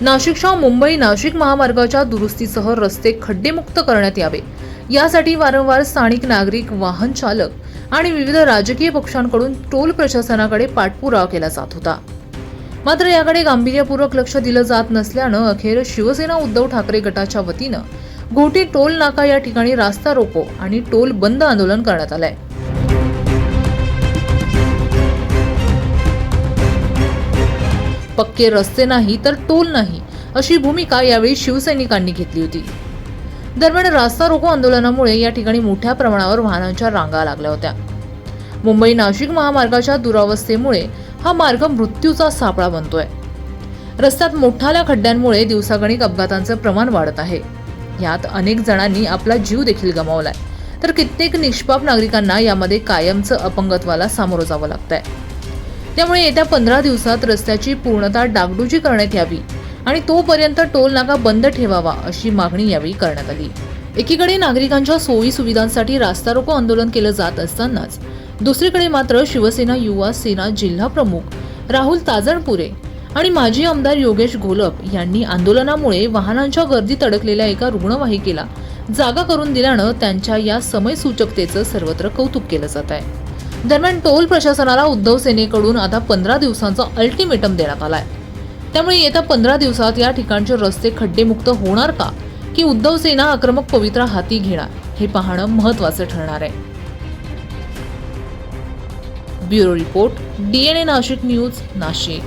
नाशिकच्या मुंबई नाशिक महामार्गाच्या दुरुस्तीसह रस्ते खड्डेमुक्त करण्यात यावे. यासाठी वारंवार स्थानिक नागरिक वाहन चालक आणि विविध राजकीय पक्षांकडून टोल प्रशासनाकडे पाठपुरावा केला जात होता. मात्र याकडे गांभीर्यपूर्वक लक्ष दिलं जात नसल्यानं अखेर शिवसेना उद्धव ठाकरे गटाच्या वतीनं घोटी टोल नाका या ठिकाणी रास्ता रोको आणि टोल बंद आंदोलन करण्यात आलंय. पक्के रस्ते नाही तर टोल नाही अशी भूमिका यावेळी शिवसैनिकांनी घेतली होती. दरम्यान रास्ता रोको आंदोलनामुळे या ठिकाणी मोठ्या प्रमाणावर वाहनांच्या रांगा लागल्या होत्या. मुंबई नाशिक महामार्गाच्या दुरावस्थेमुळे हा मार्ग मृत्यूचा सापळा बनतोय. रस्त्यात मोठाल्या खड्ड्यांमुळे दिवसागणिक अपघातांचं प्रमाण वाढत आहे. यात अनेक जणांनी आपला जीव देखील गमावलाय. तर कित्येक निष्पाप नागरिकांना यामध्ये कायमचं अपंगत्वाला सामोरं जावं लागतंय. त्यामुळे येत्या पंधरा दिवसात रस्त्याची पूर्णतः डागडुजी करण्यात यावी आणि तोपर्यंत टोल नाका बंद ठेवावा अशी मागणी यावेळी करण्यात आली. एकीकडे नागरिकांच्या सोयी सुविधांसाठी रास्ता रोको आंदोलन केलं जात असतानाच दुसरीकडे मात्र शिवसेना युवा सेना जिल्हा प्रमुख राहुल ताजणपुरे आणि माजी आमदार योगेश घोलप यांनी आंदोलनामुळे वाहनांच्या गर्दीत अडकलेल्या एका रुग्णवाहिकेला जागा करून दिल्यानं त्यांच्या या समयसूचकतेचं सर्वत्र कौतुक केलं जात आहे. दरम्यान टोल प्रशासनाला उद्धव सेनेकडून आता पंधरा दिवसांचा अल्टिमेटम देण्यात आलाय. त्यामुळे येत्या पंधरा दिवसात या ठिकाणचे रस्ते खड्डेमुक्त होणार का? की उद्धव सेना आक्रमक पवित्रा हाती घेणार? हे पाहणं महत्वाचं ठरणार आहे. Bureau report DNA Nashik news Nashik.